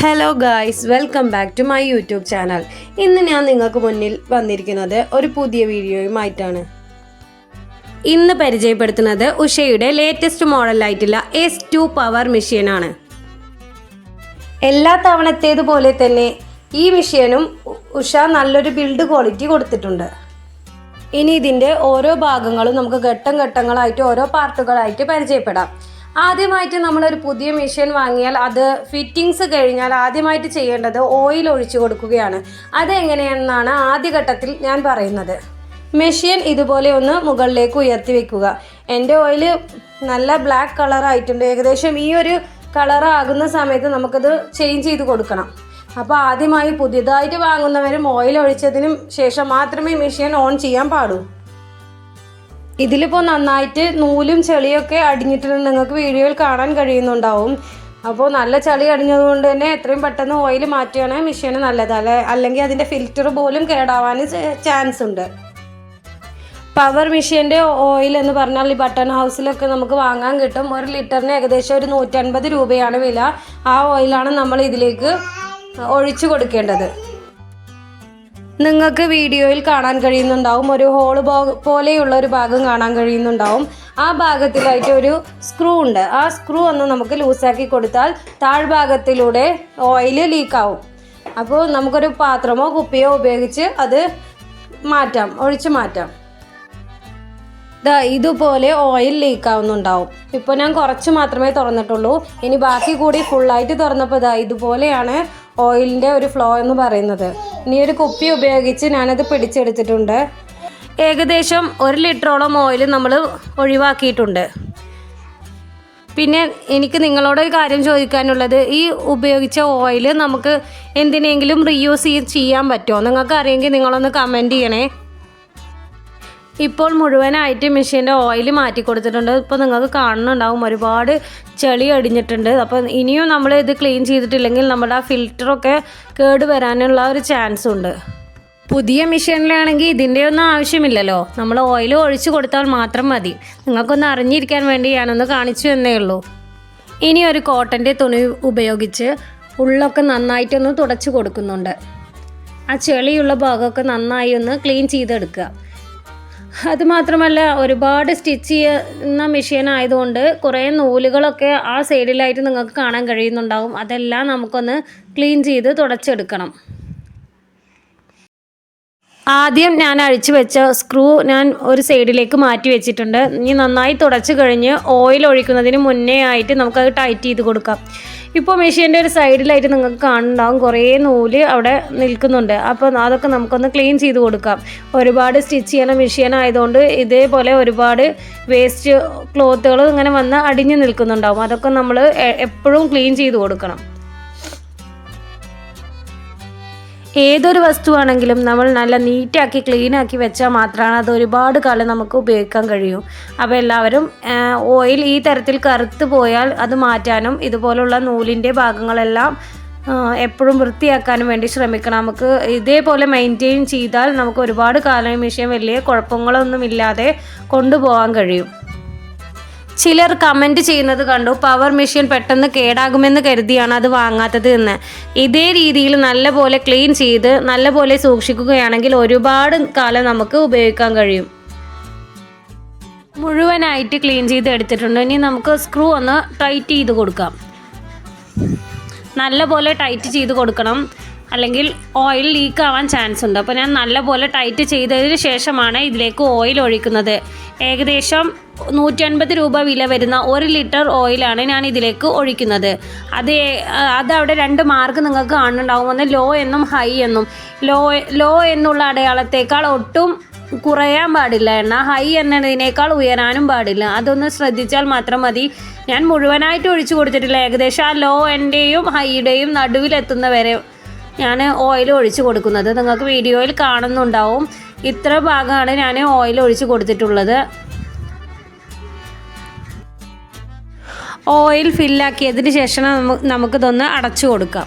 Hello guys welcome back to my YouTube channel ഇന്ന് ഞാൻ നിങ്ങൾക്ക് മുന്നിൽ വന്നിരിക്കുന്നത് ഒരു പുതിയ വീഡിയോയുമായിട്ടാണ്. ഇന്ന് പരിചയപ്പെടുത്തുന്നത് ഉഷയുടെ ലേറ്റസ്റ്റ് മോഡലായിട്ടുള്ള എസ് ടു പവർ മെഷീനാണ് എല്ലാ തവണത്തേതുപോലെ തന്നെ ഈ മെഷീനും ഉഷ നല്ലൊരു ബിൽഡ് ക്വാളിറ്റി കൊടുത്തിട്ടുണ്ട്. ഇനി ഇതിന്റെ ഓരോ ഭാഗങ്ങളും നമുക്ക് ഘട്ടം ഘട്ടങ്ങളായിട്ട് ഓരോ പാർട്ടുകളായിട്ട് പരിചയപ്പെടാം. ആദ്യമായിട്ട് നമ്മളൊരു പുതിയ മെഷീൻ വാങ്ങിയാൽ അത് ഫിറ്റിങ്സ് കഴിഞ്ഞാൽ ആദ്യമായിട്ട് ചെയ്യേണ്ടത് ഓയിൽ ഒഴിച്ചു കൊടുക്കുകയാണ്. അതെങ്ങനെയെന്നാണ് ആദ്യഘട്ടത്തിൽ ഞാൻ പറയുന്നത്. മെഷീൻ ഇതുപോലെ ഒന്ന് മുകളിലേക്ക് ഉയർത്തി വെക്കുക. എന്റെ ഓയിൽ നല്ല ബ്ലാക്ക് കളറായിട്ടുണ്ട് ഏകദേശം ഈ ഒരു കളർ ആകുന്ന സമയത്ത് നമുക്കത് ചേഞ്ച് ചെയ്ത് കൊടുക്കണം. അപ്പോൾ ആദ്യമായി പുതിയതായിട്ട് വാങ്ങുന്നവരും ഓയിൽ ഒഴിച്ചതിനും ശേഷം മാത്രമേ മെഷീൻ ഓൺ ചെയ്യാൻ പാടൂ. ഇതിലിപ്പോൾ നന്നായിട്ട് നൂലും ചെളിയൊക്കെ അടിഞ്ഞിട്ടുണ്ട് നിങ്ങൾക്ക് വീഡിയോയിൽ കാണാൻ കഴിയുന്നുണ്ടാവും. അപ്പോൾ നല്ല ചളി അടിഞ്ഞതുകൊണ്ട് തന്നെ എത്രയും പെട്ടെന്ന് ഓയിൽ മാറ്റുകയാണ് മെഷീന് നല്ലത്. അല്ലെ അല്ലെങ്കിൽ അതിന്റെ ഫിൽറ്റർ പോലും കേടാവാൻ ചാൻസ് ഉണ്ട്. പവർ മെഷീന്റെ ഓയിൽ എന്ന് പറഞ്ഞാൽ ഈ ബട്ടൺ ഹൗസിലൊക്കെ നമുക്ക് വാങ്ങാൻ കിട്ടും. ഒരു ലിറ്ററിന് ഏകദേശം ഒരു നൂറ്റൻപത് രൂപയാണ് വില. ആ ഓയിലാണ് നമ്മൾ ഇതിലേക്ക് ഒഴിച്ചു കൊടുക്കേണ്ടത്. നിങ്ങൾക്ക് വീഡിയോയിൽ കാണാൻ കഴിയുന്നുണ്ടാവും. ഒരു ഹോൾ പോലെയുള്ള ഒരു ഭാഗം കാണാൻ കഴിയുന്നുണ്ടാവും. ആ ഭാഗത്തിലായിട്ട് ഒരു സ്ക്രൂ ഉണ്ട്. ആ സ്ക്രൂ ഒന്ന് നമുക്ക് ലൂസാക്കി കൊടുത്താൽ താഴ്ഭാഗത്തിലൂടെ ഓയിൽ ലീക്കാവും അപ്പോൾ നമുക്കൊരു പാത്രമോ കുപ്പിയോ ഉപയോഗിച്ച് അത് മാറ്റാം. ഒഴിച്ച് മാറ്റാം. ദാ ഇതുപോലെ ഓയിൽ ലീക്ക് ആവുന്നുണ്ടാവും ഇപ്പോൾ ഞാൻ കുറച്ച് മാത്രമേ തുറന്നിട്ടുള്ളൂ. ഇനി ബാക്കി കൂടി ഫുള്ളായിട്ട് തുറന്നപ്പോൾ ദാ ഇതുപോലെയാണ് ഓയിലിന്റെ ഒരു ഫ്ലോ എന്ന് പറയുന്നത്. ഇനി ഒരു കുപ്പി ഉപയോഗിച്ച് ഞാനത് പിടിച്ചെടുത്തിട്ടുണ്ട്. ഏകദേശം ഒരു ലിറ്ററോളം ഓയിൽ നമ്മൾ ഒഴിവാക്കിയിട്ടുണ്ട്. പിന്നെ എനിക്ക് നിങ്ങളോട് ഒരു കാര്യം ചോദിക്കാനുള്ളത് ഈ ഉപയോഗിച്ച ഓയിൽ നമുക്ക് എന്തിനെങ്കിലും റീയൂസ് ചെയ്യാൻ പറ്റുമോ? നിങ്ങൾക്ക് അറിയെങ്കിൽ നിങ്ങളൊന്ന് കമന്റ് ചെയ്യണേ. ഇപ്പോൾ മുഴുവനായിട്ട് മെഷീന്റെ ഓയിൽ മാറ്റി കൊടുത്തിട്ടുണ്ട്. ഇപ്പോൾ നിങ്ങൾക്ക് കാണുന്നുണ്ടാവും ഒരുപാട് ചെളി അടിഞ്ഞിട്ടുണ്ട്. അപ്പോൾ ഇനിയും നമ്മൾ ഇത് ക്ലീൻ ചെയ്തിട്ടില്ലെങ്കിൽ നമ്മുടെ ആ ഫിൽറ്ററൊക്കെ കേട് വരാനുള്ള ഒരു ചാൻസ് ഉണ്ട്. പുതിയ മെഷീനിലാണെങ്കിൽ ഇതിന്റെ ഒന്നും ആവശ്യമില്ലല്ലോ. നമ്മൾ ഓയിൽ ഒഴിച്ചു കൊടുത്താൽ മാത്രം മതി. നിങ്ങൾക്കൊന്ന് അറിഞ്ഞിരിക്കാൻ വേണ്ടി ഞാനൊന്ന് കാണിച്ചു എന്നേ ഉള്ളൂ. ഇനി ഒരു കോട്ടന്റെ തുണി ഉപയോഗിച്ച് ഉള്ളൊക്കെ നന്നായിട്ടൊന്ന് തുടച്ചു കൊടുക്കുന്നുണ്ട്. ആ ചെളിയുള്ള ഭാഗമൊക്കെ നന്നായി ഒന്ന് ക്ലീൻ ചെയ്തെടുക്കുക. അത് മാത്രമല്ല ഒരുപാട് സ്റ്റിച്ച് ചെയ്യുന്ന മെഷീൻ ആയതുകൊണ്ട് കുറേ നൂലുകളൊക്കെ ആ സൈഡിലായിട്ട് നിങ്ങൾക്ക് കാണാൻ കഴിയുന്നുണ്ടാവും. അതെല്ലാം നമുക്കൊന്ന് ക്ലീൻ ചെയ്ത് തുടച്ചെടുക്കണം. ആദ്യം ഞാൻ അഴിച്ചു വെച്ച സ്ക്രൂ ഞാൻ ഒരു സൈഡിലേക്ക് മാറ്റി വെച്ചിട്ടുണ്ട്. ഇനി നന്നായി തുടച്ചു കഴിഞ്ഞ് ഓയിൽ ഒഴിക്കുന്നതിന് മുന്നേ ആയിട്ട് നമുക്കത് ടൈറ്റ് ചെയ്ത് കൊടുക്കാം. ഇപ്പോൾ മെഷീന്റെ ഒരു സൈഡിലായിട്ട് നിങ്ങൾക്ക് കാണുന്നുണ്ടാവും. കുറേ നൂൽ അവിടെ നിൽക്കുന്നുണ്ട്. അപ്പോൾ അതൊക്കെ നമുക്കൊന്ന് ക്ലീൻ ചെയ്ത് കൊടുക്കാം. ഒരുപാട് സ്റ്റിച്ച് ചെയ്യണ മെഷീൻ ആയതുകൊണ്ട് ഇതേപോലെ ഒരുപാട് വേസ്റ്റ് ക്ലോത്തുകൾ ഇങ്ങനെ വന്ന് അടിഞ്ഞു നിൽക്കുന്നുണ്ടാവും. അതൊക്കെ നമ്മൾ എപ്പോഴും ക്ലീൻ ചെയ്ത് കൊടുക്കണം. ഏതൊരു വസ്തുവാണെങ്കിലും നമ്മൾ നല്ല നീറ്റാക്കി ക്ലീനാക്കി വെച്ചാൽ മാത്രമാണ് അത് ഒരുപാട് കാലം നമുക്ക് ഉപയോഗിക്കാൻ കഴിയും. അപ്പോൾ എല്ലാവരും ഓയിൽ ഈ തരത്തിൽ കറുത്ത് പോയാൽ അത് മാറ്റാനും ഇതുപോലുള്ള നൂലിന്റെ ഭാഗങ്ങളെല്ലാം എപ്പോഴും വൃത്തിയാക്കാനും വേണ്ടി ശ്രമിക്കണം. നമുക്ക് ഇതേപോലെ മെയിന്റെയിൻ ചെയ്താൽ നമുക്ക് ഒരുപാട് കാലം ഈ വലിയ കുഴപ്പങ്ങളൊന്നും ഇല്ലാതെ കൊണ്ടുപോകാൻ കഴിയും. ചിലർ കമന്റ് ചെയ്യുന്നത് കണ്ടു. പവർ മെഷീൻ പെട്ടെന്ന് കേടാകുമെന്ന് കരുതിയാണ് അത് വാങ്ങാത്തത് എന്ന്. ഇതേ രീതിയിൽ നല്ലപോലെ ക്ലീൻ ചെയ്ത് നല്ലപോലെ സൂക്ഷിക്കുകയാണെങ്കിൽ ഒരുപാട് കാലം നമുക്ക് ഉപയോഗിക്കാൻ കഴിയും. മുഴുവനായിട്ട് ക്ലീൻ ചെയ്ത് എടുത്തിട്ടുണ്ട്. ഇനി നമുക്ക് സ്ക്രൂ ഒന്ന് ടൈറ്റ് ചെയ്ത് കൊടുക്കാം. നല്ലപോലെ ടൈറ്റ് ചെയ്ത് കൊടുക്കണം. അല്ലെങ്കിൽ ഓയിൽ ലീക്ക് ആവാൻ ചാൻസ് ഉണ്ട്. അപ്പോൾ ഞാൻ നല്ലപോലെ ടൈറ്റ് ചെയ്തതിന് ശേഷമാണ് ഇതിലേക്ക് ഓയിൽ ഒഴിക്കുന്നത്. ഏകദേശം നൂറ്റൻപത് രൂപ വില വരുന്ന ഒരു ലിറ്റർ ഓയിലാണ് ഞാൻ ഇതിലേക്ക് ഒഴിക്കുന്നത്. അത് അത് അവിടെ രണ്ട് മാർക്ക് നിങ്ങൾക്ക് കാണുന്നുണ്ടാവും ഒന്ന് ലോ എന്നും ഹൈ എന്നും. ലോ ലോ എന്നുള്ള അടയാളത്തേക്കാൾ ഒട്ടും കുറയാൻ പാടില്ല. എണ്ണ ഹൈ എന്നതിനേക്കാൾ ഉയരാനും പാടില്ല. അതൊന്ന് ശ്രദ്ധിച്ചാൽ മാത്രം മതി. ഞാൻ മുഴുവനായിട്ട് ഒഴിച്ചു കൊടുത്തിട്ടില്ല. ഏകദേശം ആ ലോ എന്റെയും ഹൈയുടെയും നടുവിലെത്തുന്ന വരെ ഞാൻ ഓയിൽ ഒഴിച്ച് കൊടുക്കുന്നത്. നിങ്ങൾക്ക് വീഡിയോയിൽ കാണുന്നുണ്ടാവും. ഇത്ര ഭാഗമാണ് ഞാൻ ഓയിൽ ഒഴിച്ച് കൊടുത്തിട്ടുള്ളത്. ഓയിൽ ഫില്ലാക്കിയതിന് ശേഷം നമു- നമുക്കിതൊന്ന് അടച്ചു കൊടുക്കാം.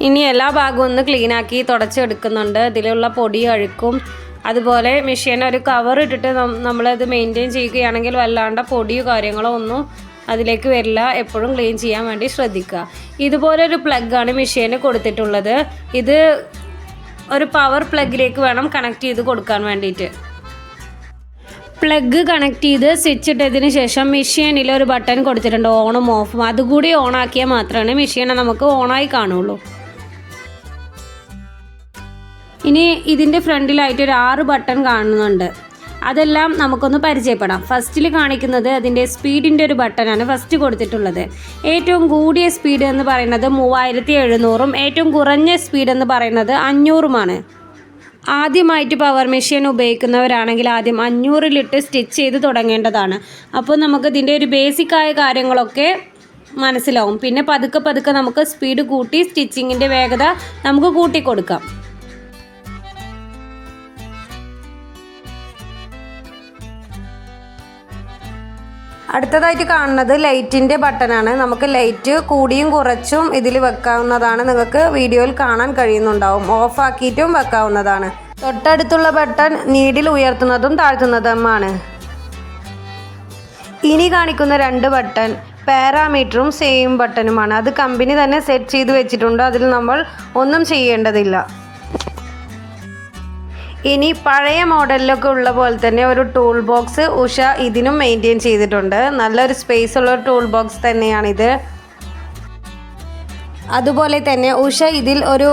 ഇനി എല്ലാ ഭാഗവും ഒന്ന് ക്ലീനാക്കി തുടച്ചെടുക്കുന്നുണ്ട് ഇതിലുള്ള പൊടി അഴുക്കും. അതുപോലെ മെഷീൻ ഒരു കവർ ഇട്ടിട്ട് നമ്മളത് മെയിന്റെയിൻ ചെയ്യുകയാണെങ്കിൽ വല്ലാണ്ട് പൊടിയോ കാര്യങ്ങളോ ഒന്നും അതിലേക്ക് വരില്ല. എപ്പോഴും ക്ലീൻ ചെയ്യാൻ വേണ്ടി ശ്രദ്ധിക്കുക. ഇതുപോലെ ഇതുപോലൊരു പ്ലഗാണ് മെഷീന് കൊടുത്തിട്ടുള്ളത്. ഇത് ഒരു പവർ പ്ലഗിലേക്ക് വേണം കണക്ട് ചെയ്ത് കൊടുക്കാൻ വേണ്ടിയിട്ട്. പ്ലഗ് കണക്ട് ചെയ്ത് സ്വിച്ച് ഇട്ടതിന് ശേഷം മെഷീനിൽ ഒരു ബട്ടൺ കൊടുത്തിട്ടുണ്ട്. ഓണും ഓഫും അതുകൂടി ഓണാക്കിയാൽ മാത്രമാണ് മെഷീനെ നമുക്ക് ഓണായി കാണുള്ളൂ. ഇനി ഇതിന്റെ ഫ്രണ്ടിലായിട്ട് ഒരു ആറ് ബട്ടൺ കാണുന്നുണ്ട്. അതെല്ലാം നമുക്കൊന്ന് പരിചയപ്പെടാം. ഫസ്റ്റിൽ കാണിക്കുന്നത് അതിന്റെ സ്പീഡിന്റെ ഒരു ബട്ടനാണ് ഫസ്റ്റ് കൊടുത്തിട്ടുള്ളത്. ഏറ്റവും കൂടിയ സ്പീഡ് എന്ന് പറയുന്നത് മൂവായിരത്തി എഴുന്നൂറും ഏറ്റവും കുറഞ്ഞ സ്പീഡ് എന്ന് പറയുന്നത് അഞ്ഞൂറുമാണ്. ആദ്യമായിട്ട് പവർ മെഷീൻ ഉപയോഗിക്കുന്നവരാണെങ്കിൽ ആദ്യം അഞ്ഞൂറിലിട്ട് സ്റ്റിച്ച് ചെയ്ത് തുടങ്ങേണ്ടതാണ്. അപ്പോൾ നമുക്ക് ഇതിന്റെ ഒരു ബേസിക്കായ കാര്യങ്ങളൊക്കെ മനസ്സിലാവും. പിന്നെ പതുക്കെ പതുക്കെ നമുക്ക് സ്പീഡ് കൂട്ടി സ്റ്റിച്ചിങ്ങിന്റെ വേഗത നമുക്ക് കൂട്ടി കൊടുക്കാം അടുത്തതായിട്ട് കാണുന്നത് ലൈറ്റിന്റെ ബട്ടണാണ്. നമുക്ക് ലൈറ്റ് കൂടിയും കുറച്ചും ഇതിൽ വെക്കാവുന്നതാണ്. നിങ്ങൾക്ക് വീഡിയോയിൽ കാണാൻ കഴിയുന്നുണ്ടാവും. ഓഫ് ആക്കിയിട്ടും വെക്കാവുന്നതാണ്. തൊട്ടടുത്തുള്ള ബട്ടൺ നീഡിൽ ഉയർത്തുന്നതും താഴ്ത്തുന്നതുമാണ്. ഇനി കാണിക്കുന്ന രണ്ട് ബട്ടൺ പാരാമീറ്ററും സെയിം ബട്ടനുമാണ് അത് കമ്പനി തന്നെ സെറ്റ് ചെയ്ത് വെച്ചിട്ടുണ്ട്. അതിൽ നമ്മൾ ഒന്നും ചെയ്യേണ്ടതില്ല. ഇനി പഴയ മോഡലിലൊക്കെ ഉള്ള പോലെ തന്നെ ഒരു ടൂൾ ബോക്സ് ഉഷ ഇതിനും മെയിന്റെയിൻ ചെയ്തിട്ടുണ്ട്. നല്ലൊരു സ്പേസ് ഉള്ള ഒരു ടൂൾ ബോക്സ് തന്നെയാണിത്. അതുപോലെ തന്നെ ഉഷ ഇതിൽ ഒരു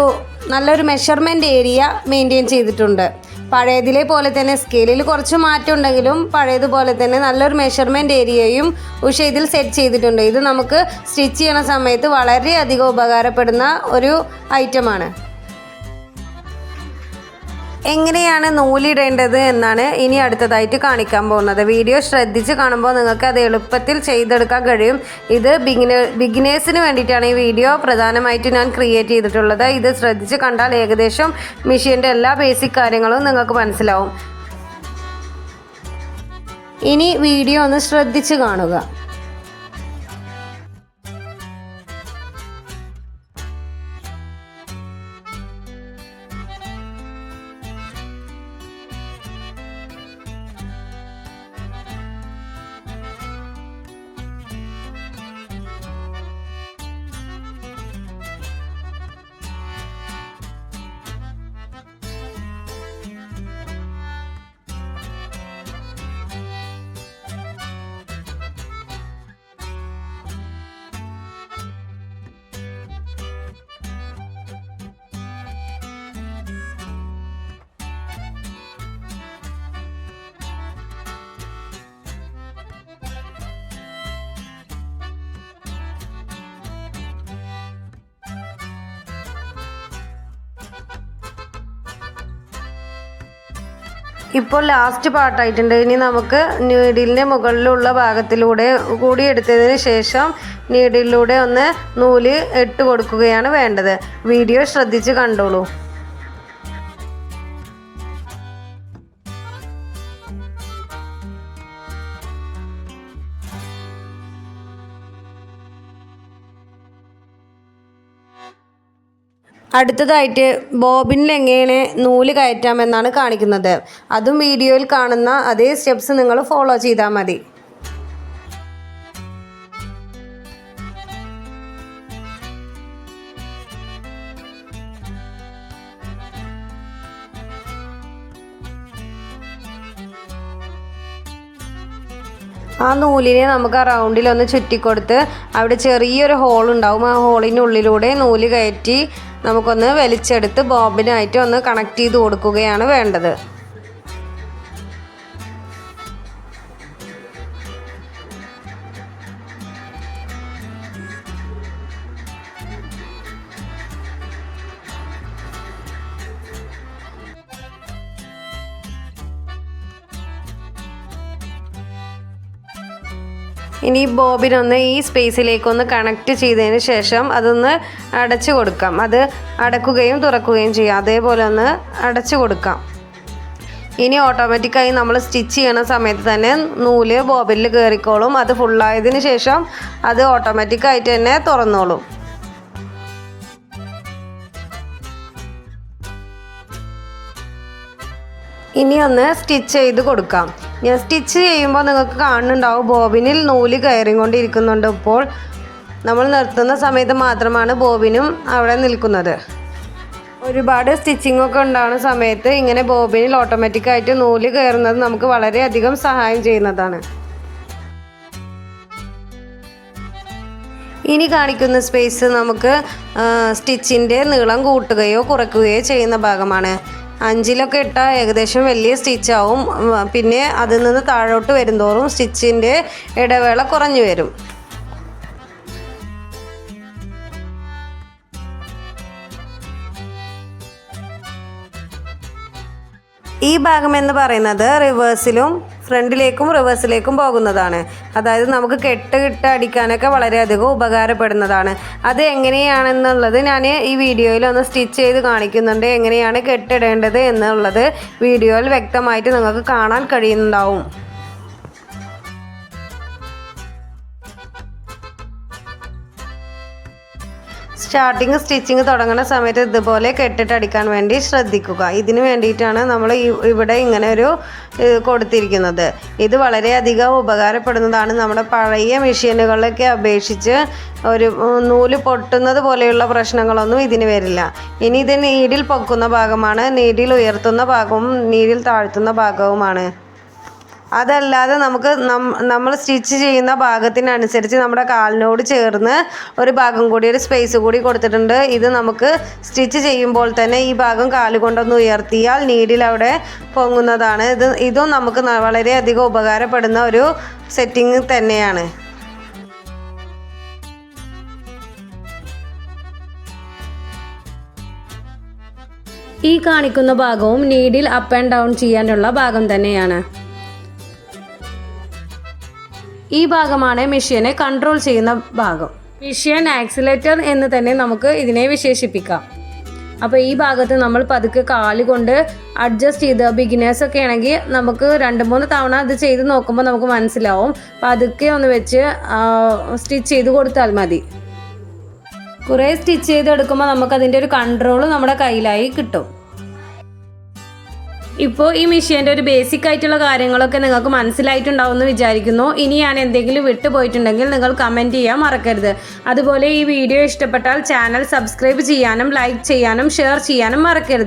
നല്ലൊരു മെഷർമെന്റ് ഏരിയ മെയിന്റെയിൻ ചെയ്തിട്ടുണ്ട്. പഴയതിലെ പോലെ തന്നെ സ്കെയിലിൽ കുറച്ച് മാറ്റം ഉണ്ടെങ്കിലും പഴയതുപോലെ തന്നെ നല്ലൊരു മെഷർമെന്റ് ഏരിയയും ഉഷ ഇതിൽ സെറ്റ് ചെയ്തിട്ടുണ്ട്. ഇത് നമുക്ക് സ്റ്റിച്ച് ചെയ്യണ സമയത്ത് വളരെയധികം ഉപകാരപ്പെടുന്ന ഒരു ഐറ്റമാണ് എങ്ങനെയാണ് നൂലിടേണ്ടത് എന്നാണ് ഇനി അടുത്തതായിട്ട് കാണിക്കാൻ പോകുന്നത്. വീഡിയോ ശ്രദ്ധിച്ച് കാണുമ്പോൾ നിങ്ങൾക്ക് അത് എളുപ്പത്തിൽ ചെയ്തെടുക്കാൻ കഴിയും. ഇത് ബിഗിന ബിഗിനേഴ്സിന് വേണ്ടിയിട്ടാണ് ഈ വീഡിയോ പ്രധാനമായിട്ട് ഞാൻ ക്രിയേറ്റ് ചെയ്തിട്ടുള്ളത്. ഇത് ശ്രദ്ധിച്ച് കണ്ടാൽ ഏകദേശം മെഷീന്റെ എല്ലാ ബേസിക് കാര്യങ്ങളും നിങ്ങൾക്ക് മനസ്സിലാവും. ഇനി വീഡിയോ ഒന്ന് ശ്രദ്ധിച്ച് കാണുക. ഇപ്പോൾ ലാസ്റ്റ് പാർട്ടായിട്ടുണ്ട് ഇനി നമുക്ക് നീഡിലിന്റെ മുകളിലുള്ള ഭാഗത്തിലൂടെ കൂടി എടുത്തതിന് ശേഷം നീഡിലൂടെ ഒന്ന് നൂൽ ഇട്ട് കൊടുക്കുകയാണ് വേണ്ടത്. വീഡിയോ ശ്രദ്ധിച്ച് കണ്ടോളൂ. അടുത്തതായിട്ട് ബോബിനിൽ എങ്ങനെ നൂൽ കയറ്റാമെന്നാണ് കാണിക്കുന്നത്. അതും വീഡിയോയിൽ കാണുന്ന അതേ സ്റ്റെപ്സ് നിങ്ങൾ ഫോളോ ചെയ്താൽ മതി. ആ നൂലിനെ നമുക്ക് ആ റൗണ്ടിലൊന്ന് ചുറ്റിക്കൊടുത്ത് അവിടെ ചെറിയൊരു ഹോൾ ഉണ്ടാവും ആ ഹോളിനുള്ളിലൂടെ നൂൽ കയറ്റി നമുക്കൊന്ന് വലിച്ചെടുത്ത് ബോബിനായിട്ട് ഒന്ന് കണക്ട് ചെയ്ത് കൊടുക്കുകയാണ് വേണ്ടത്. ഇനി ബോബിനൊന്ന് ഈ സ്പേസിലേക്കൊന്ന് കണക്ട് ചെയ്തതിന് ശേഷം അതൊന്ന് അടച്ചു കൊടുക്കാം. അത് അടക്കുകയും തുറക്കുകയും ചെയ്യാം. അതേപോലെ ഒന്ന് അടച്ചു കൊടുക്കാം. ഇനി ഓട്ടോമാറ്റിക്കായി നമ്മൾ സ്റ്റിച്ച് ചെയ്യണ സമയത്ത് തന്നെ നൂൽ ബോബിനിൽ കയറിക്കോളും അത് ഫുള്ളായതിന് ശേഷം അത് ഓട്ടോമാറ്റിക്കായിട്ട് തന്നെ തുറന്നോളും. ഇനി ഒന്ന് സ്റ്റിച്ച് ചെയ്ത് കൊടുക്കാം. ഞാൻ സ്റ്റിച്ച് ചെയ്യുമ്പോൾ നിങ്ങൾക്ക് കാണുന്നുണ്ടാവും. ബോബിനിൽ നൂൽ കയറിക്കൊണ്ടിരിക്കുന്നുണ്ട്. ഇപ്പോൾ നമ്മൾ നിർത്തുന്ന സമയത്ത് മാത്രമാണ് ബോബിനും അവിടെ നിൽക്കുന്നത്. ഒരുപാട് സ്റ്റിച്ചിങ് ഒക്കെ ഉണ്ടാകുന്ന സമയത്ത് ഇങ്ങനെ ബോബിനിൽ ഓട്ടോമാറ്റിക്കായിട്ട് നൂൽ കയറുന്നത് നമുക്ക് വളരെയധികം സഹായം ചെയ്യുന്നതാണ്. ഇനി കാണിക്കുന്ന സ്പേസ് നമുക്ക് സ്റ്റിച്ചിന്റെ നീളം കൂട്ടുകയോ കുറയ്ക്കുകയോ ചെയ്യുന്ന ഭാഗമാണ്. അഞ്ചിലൊക്കെ ഇട്ടാൽ ഏകദേശം വലിയ സ്റ്റിച്ചാവും. പിന്നെ അതിൽ നിന്ന് താഴോട്ട് വരുന്തോറും സ്റ്റിച്ചിന്റെ ഇടവേള കുറഞ്ഞു വരും. ഈ ഭാഗം എന്ന് പറയുന്നത് റിവേഴ്സിലും ഫ്രണ്ടിലേക്കും റിവേഴ്സിലേക്കും പോകുന്നതാണ്. അതായത് നമുക്ക് കെട്ട് കിട്ട് അടിക്കാനൊക്കെ വളരെയധികം ഉപകാരപ്പെടുന്നതാണ്. അത് എങ്ങനെയാണെന്നുള്ളത് ഞാൻ ഈ വീഡിയോയിൽ ഒന്ന് സ്റ്റിച്ച് ചെയ്ത് കാണിക്കുന്നുണ്ട്. എങ്ങനെയാണ് കെട്ടിടേണ്ടത് എന്നുള്ളത് വീഡിയോയിൽ വ്യക്തമായിട്ട് നിങ്ങൾക്ക് കാണാൻ കഴിയുന്നുണ്ടാവും. സ്റ്റാർട്ടിങ് സ്റ്റിച്ചിങ് തുടങ്ങുന്ന സമയത്ത് ഇതുപോലെ കെട്ടിട്ട് അടിക്കാൻ വേണ്ടി ശ്രദ്ധിക്കുക. ഇതിന് വേണ്ടിയിട്ടാണ് നമ്മൾ ഇവിടെ ഇങ്ങനെ ഒരു കൊടുത്തിരിക്കുന്നത്. ഇത് വളരെയധികം ഉപകാരപ്പെടുന്നതാണ്. നമ്മുടെ പഴയ മെഷീനുകളിലൊക്കെ അപേക്ഷിച്ച് ഒരു നൂൽ പൊട്ടുന്നത് പോലെയുള്ള പ്രശ്നങ്ങളൊന്നും ഇതിന് വരില്ല. ഇനി ഇത് നീഡിൽ പൊക്കുന്ന ഭാഗമാണ്. നീഡിൽ ഉയർത്തുന്ന ഭാഗവും നീഡിൽ താഴ്ത്തുന്ന ഭാഗവുമാണ്. അതല്ലാതെ നമുക്ക് നമ്മൾ സ്റ്റിച്ച് ചെയ്യുന്ന ഭാഗത്തിനനുസരിച്ച് നമ്മുടെ കാലിനോട് ചേർന്ന് ഒരു ഭാഗം കൂടി ഒരു സ്പേസ് കൂടി കൊടുത്തിട്ടുണ്ട്. ഇത് നമുക്ക് സ്റ്റിച്ച് ചെയ്യുമ്പോൾ തന്നെ ഈ ഭാഗം കാൽ കൊണ്ടൊന്ന് ഉയർത്തിയാൽ നീഡിൽ അവിടെ പൊങ്ങുന്നതാണ്. ഇത് ഇതും നമുക്ക് വളരെയധികം ഉപകാരപ്പെടുന്ന ഒരു സെറ്റിംഗ് തന്നെയാണ്. ഈ കാണിക്കുന്ന ഭാഗവും നീഡിൽ അപ്പ് ആൻഡ് ഡൗൺ ചെയ്യാനുള്ള ഭാഗം തന്നെയാണ്. ഈ ഭാഗമാണ് മെഷീനെ കൺട്രോൾ ചെയ്യുന്ന ഭാഗം. മെഷീൻ ആക്സിലേറ്റർ എന്ന് തന്നെ നമുക്ക് ഇതിനെ വിശേഷിപ്പിക്കാം. അപ്പോൾ ഈ ഭാഗത്ത് നമ്മൾ പതുക്കെ കാൽ കൊണ്ട് അഡ്ജസ്റ്റ് ചെയ്ത് ബിഗിനേഴ്സ് ഒക്കെ ആണെങ്കിൽ നമുക്ക് രണ്ട് മൂന്ന് തവണ അത് ചെയ്ത് നോക്കുമ്പോൾ നമുക്ക് മനസ്സിലാവും. പതുക്കെ ഒന്ന് വെച്ച് സ്റ്റിച്ച് ചെയ്ത് കൊടുത്താൽ മതി. കുറേ സ്റ്റിച്ച് ചെയ്തെടുക്കുമ്പോൾ നമുക്കതിന്റെ ഒരു കൺട്രോൾ നമ്മുടെ കയ്യിലായി കിട്ടും. ഇപ്പോൾ ഈ മെഷീന്റെ ഒരു ബേസിക് ആയിട്ടുള്ള കാര്യങ്ങളൊക്കെ നിങ്ങൾക്ക് മനസ്സിലായിട്ടുണ്ടാവുമെന്ന് വിചാരിക്കുന്നു. ഇനി ഞാൻ എന്തെങ്കിലും വിട്ടുപോയിട്ടുണ്ടെങ്കിൽ നിങ്ങൾ കമന്റ് ചെയ്യാൻ മറക്കരുത്. അതുപോലെ ഈ വീഡിയോ ഇഷ്ടപ്പെട്ടാൽ ചാനൽ സബ്സ്ക്രൈബ് ചെയ്യാനും ലൈക്ക് ചെയ്യാനും ഷെയർ ചെയ്യാനും മറക്കരുത്.